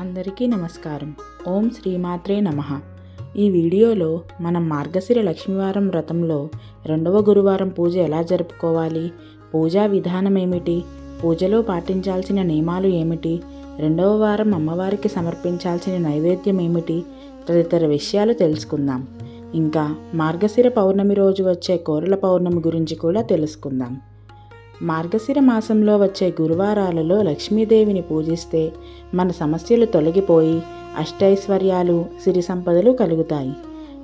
అందరికీ నమస్కారం. ఓం శ్రీమాత్రే నమ. ఈ వీడియోలో మనం మార్గశిర లక్ష్మీవారం వ్రతంలో రెండవ గురువారం పూజ ఎలా జరుపుకోవాలి? పూజా విధానం ఏమిటి? పూజలో పాటించాల్సిన నియమాలు ఏమిటి? రెండవ వారం అమ్మవారికి సమర్పించాల్సిన నైవేద్యం ఏమిటి? తదితర విషయాలు తెలుసుకుందాం. ఇంకా మార్గశిర పౌర్ణమి రోజు వచ్చే కోరల పౌర్ణమి గురించి కూడా తెలుసుకుందాం. మార్గశిర మాసంలో వచ్చే గురువారాలలో లక్ష్మీదేవిని పూజిస్తే మన సమస్యలు తొలగిపోయి అష్టైశ్వర్యాలు సిరి సంపదలు కలుగుతాయి.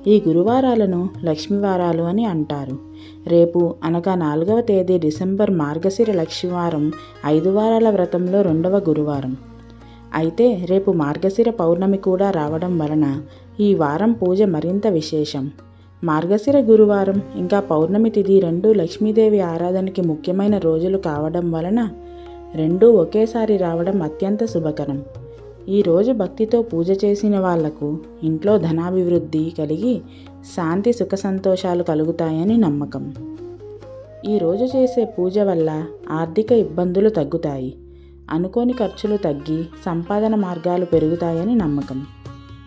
ఈ గురువారాలను లక్ష్మీవారాలు అని అంటారు. రేపు అనగా నాలుగవ తేదీ డిసెంబర్ మార్గశిర లక్ష్మీవారం ఐదు వారాల వ్రతంలో రెండవ గురువారం. అయితే రేపు మార్గశిర పౌర్ణమి కూడా రావడం వలన ఈ వారం పూజ మరింత విశేషం. మార్గశిర గురువారం ఇంకా పౌర్ణమి తిథి రెండు లక్ష్మీదేవి ఆరాధనకి ముఖ్యమైన రోజులు కావడం వలన రెండూ ఒకేసారి రావడం అత్యంత శుభకరం. ఈ రోజు భక్తితో పూజ చేసిన వాళ్ళకు ఇంట్లో ధనాభివృద్ధి కలిగి శాంతి సుఖ సంతోషాలు కలుగుతాయని నమ్మకం. ఈరోజు చేసే పూజ వల్ల ఆర్థిక ఇబ్బందులు తగ్గుతాయి. అనుకోని ఖర్చులు తగ్గి సంపాదన మార్గాలు పెరుగుతాయని నమ్మకం.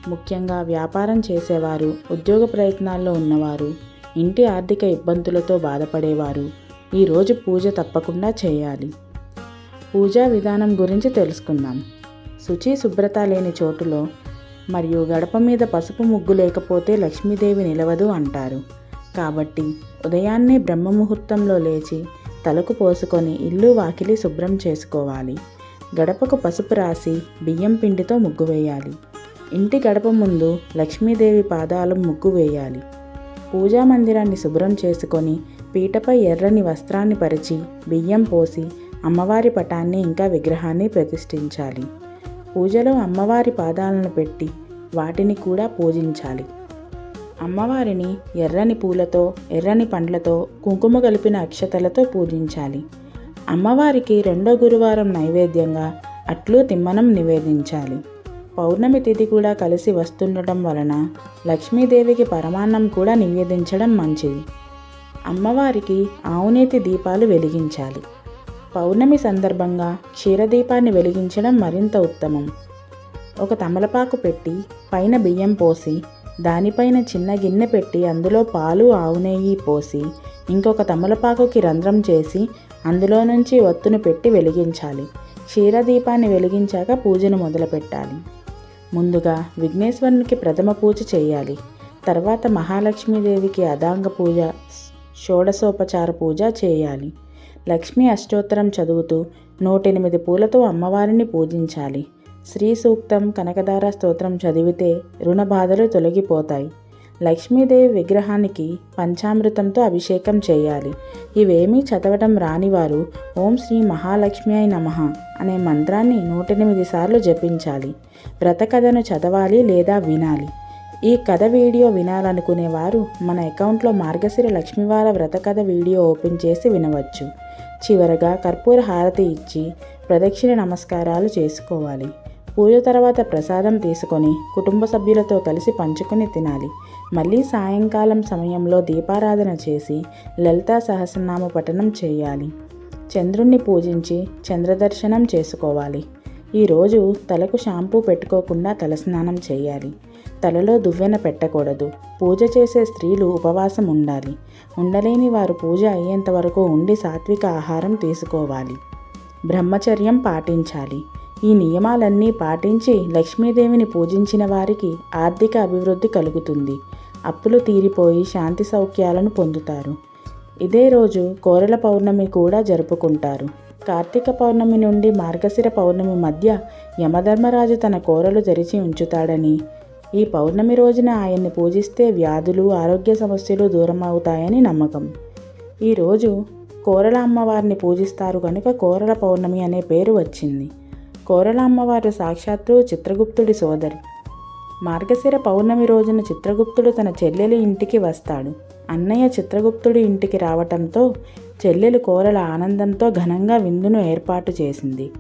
ముఖ్యంగా వ్యాపారం చేసేవారు ఉద్యోగ ప్రయత్నాల్లో ఉన్నవారు ఇంటి ఆర్థిక ఇబ్బందులతో బాధపడేవారు. ఈరోజు పూజ తప్పకుండా చేయాలి. పూజా విధానం గురించి తెలుసుకుందాం. శుచి శుభ్రత లేని చోటులో మరియు గడప మీద పసుపు ముగ్గు లేకపోతే లక్ష్మీదేవి నిలవదు అంటారు. కాబట్టి ఉదయాన్నే బ్రహ్మముహూర్తంలో లేచి తలకు పోసుకొని ఇల్లు వాకిలి శుభ్రం చేసుకోవాలి. గడపకు పసుపు రాసి బియ్యం పిండితో ముగ్గు వేయాలి. ఇంటి గడప ముందు లక్ష్మీదేవి పాదాలు ముగ్గు వేయాలి. పూజా మందిరాన్ని శుభ్రం చేసుకొని పీటపై ఎర్రని వస్త్రాన్ని పరిచి బియ్యం పోసి అమ్మవారి పటాన్ని ఇంకా విగ్రహాన్ని ప్రతిష్ఠించాలి. పూజలో అమ్మవారి పాదాలను పెట్టి వాటిని కూడా పూజించాలి. అమ్మవారిని ఎర్రని పూలతో ఎర్రని పండ్లతో కుంకుమ కలిపిన అక్షతలతో పూజించాలి. అమ్మవారికి రెండో గురువారం నైవేద్యంగా అట్లు తిమ్మనం నివేదించాలి. పౌర్ణమి తిథి కూడా కలిసి వస్తుండటం వలన లక్ష్మీదేవికి పరమాన్నం కూడా నివేదించడం మంచిది. అమ్మవారికి ఆవునేతి దీపాలు వెలిగించాలి. పౌర్ణమి సందర్భంగా క్షీరదీపాన్ని వెలిగించడం మరింత ఉత్తమం. ఒక తమలపాకు పెట్టి పైన బియ్యం పోసి దానిపైన చిన్న గిన్నె పెట్టి అందులో పాలు ఆవునేయి పోసి ఇంకొక తమలపాకుకి రంధ్రం చేసి అందులో నుంచి ఒత్తును పెట్టి వెలిగించాలి. క్షీరదీపాన్ని వెలిగించాక పూజను మొదలుపెట్టాలి. ముందుగా విఘ్నేశ్వరునికి ప్రథమ పూజ చేయాలి. తర్వాత మహాలక్ష్మీదేవికి అదాంగ పూజ షోడశోపచార పూజ చేయాలి. లక్ష్మీ అష్టోత్తరం చదువుతూ నూటెనిమిది పూలతో అమ్మవారిని పూజించాలి. శ్రీ సూక్తం కనకదార స్తోత్రం చదివితే రుణ బాధలు తొలగిపోతాయి. లక్ష్మీదేవి విగ్రహానికి పంచామృతంతో అభిషేకం చేయాలి. ఇవేమీ చదవటం రానివారు ఓం శ్రీ మహాలక్ష్మి అయి నమ అనే మంత్రాన్ని నూటెనిమిది సార్లు జపించాలి. వ్రత కథను చదవాలి లేదా వినాలి. ఈ కథ వీడియో వినాలనుకునేవారు మన అకౌంట్లో మార్గశిర లక్ష్మీవార వ్రత కథ వీడియో ఓపెన్ చేసి వినవచ్చు. చివరగా కర్పూర హారతి ఇచ్చి ప్రదక్షిణ నమస్కారాలు చేసుకోవాలి. పూజ తర్వాత ప్రసాదం తీసుకొని కుటుంబ సభ్యులతో కలిసి పంచుకొని తినాలి. మళ్ళీ సాయంకాలం సమయంలో దీపారాధన చేసి లలితా సహస్రనామ పఠనం చేయాలి. చంద్రుణ్ణి పూజించి చంద్రదర్శనం చేసుకోవాలి. ఈరోజు తలకు షాంపూ పెట్టుకోకుండా తలస్నానం చేయాలి. తలలో దువ్వెన పెట్టకూడదు. పూజ చేసే స్త్రీలు ఉపవాసం ఉండాలి. ఉండలేని వారు పూజ అయ్యేంత వరకు ఉండి సాత్విక ఆహారం తీసుకోవాలి. బ్రహ్మచర్యం పాటించాలి. ఈ నియమాలన్నీ పాటించి లక్ష్మీదేవిని పూజించిన వారికి ఆర్థిక అభివృద్ధి కలుగుతుంది. అప్పులు తీరిపోయి శాంతి సౌఖ్యాలను పొందుతారు. ఇదే రోజు కోరల పౌర్ణమి కూడా జరుపుకుంటారు. కార్తీక పౌర్ణమి నుండి మార్గశిర పౌర్ణమి మధ్య యమధర్మరాజు తన కోరలు తెరిచి ఉంచుతాడని ఈ పౌర్ణమి రోజున ఆయన్ని పూజిస్తే వ్యాధులు ఆరోగ్య సమస్యలు దూరం అవుతాయని నమ్మకం ఈరోజు కోరల అమ్మవారిని పూజిస్తారు కనుక కోరల పౌర్ణమి అనే పేరు వచ్చింది. కోరల అమ్మవారు సాక్షాత్తు చిత్రగుప్తుడి సోదరి. మార్గశిర పౌర్ణమి రోజున చిత్రగుప్తుడు తన చెల్లెలి ఇంటికి వస్తాడు. అన్నయ్య చిత్రగుప్తుడి ఇంటికి రావటంతో చెల్లెలు కోరల ఆనందంతో ఘనంగా విందును ఏర్పాటు చేసింది.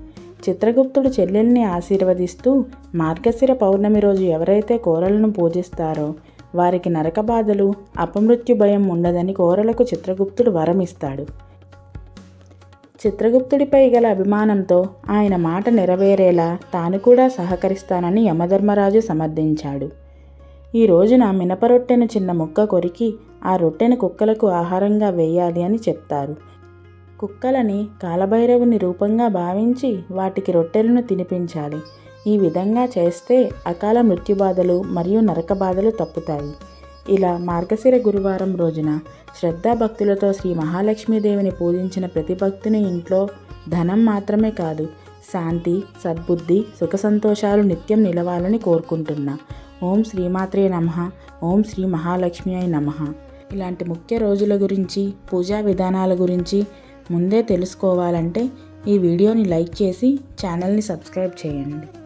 చిత్రగుప్తుడు చెల్లెల్ని ఆశీర్వదిస్తూ మార్గశిర పౌర్ణమి రోజు ఎవరైతే కోరలను పూజిస్తారో వారికి నరక బాధలు అపమృత్యు భయం ఉండదని కోరలకు చిత్రగుప్తుడు వరమిస్తాడు. చిత్రగుప్తుడిపై గల అభిమానంతో ఆయన మాట నెరవేరేలా తాను కూడా సహకరిస్తానని యమధర్మరాజు సమర్థించాడు. ఈ రోజున మినప రొట్టెను చిన్న ముక్క కొరికి ఆ రొట్టెను కుక్కలకు ఆహారంగా వేయాలి అని చెప్తారు. కుక్కలని కాలభైరవుని రూపంగా భావించి వాటికి రొట్టెలను తినిపించాలి. ఈ విధంగా చేస్తే అకాల మృత్యుబాధలు మరియు నరక బాధలు తప్పుతాయి. ఇలా మార్గశిర గురువారం రోజున శ్రద్ధాభక్తులతో శ్రీ మహాలక్ష్మీదేవిని పూజించిన ప్రతి భక్తుని ఇంట్లో ధనం మాత్రమే కాదు శాంతి సద్బుద్ధి సుఖ సంతోషాలు నిత్యం నిలవాలని కోరుకుంటున్నా. ఓం శ్రీమాత్రే నమ ఓం శ్రీ మహాలక్ష్మి అయి నమ. ఇలాంటి ముఖ్య రోజుల గురించి పూజా విధానాల గురించి ముందే తెలుసుకోవాలంటే ఈ వీడియోని లైక్ చేసి ఛానల్ని సబ్స్క్రైబ్ చేయండి.